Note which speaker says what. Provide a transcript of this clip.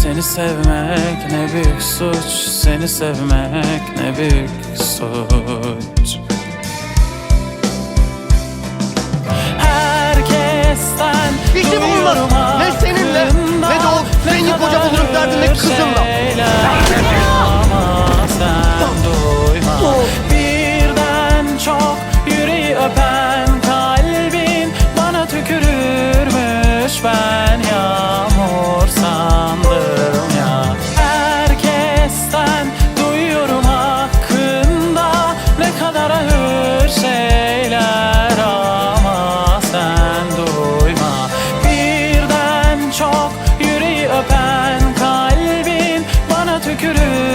Speaker 1: Seni sevmek ne büyük suç. Seni sevmek ne büyük suç. Herkesten İşte bununla ne seninle ne de o zengin koca bulurum derdinde kızımla Ama sen duyma Birden çok yüreği öpen kalbin Bana tükürürmüş. Ben yağmursam çok Yüreği öpen kalbin bana tükürür.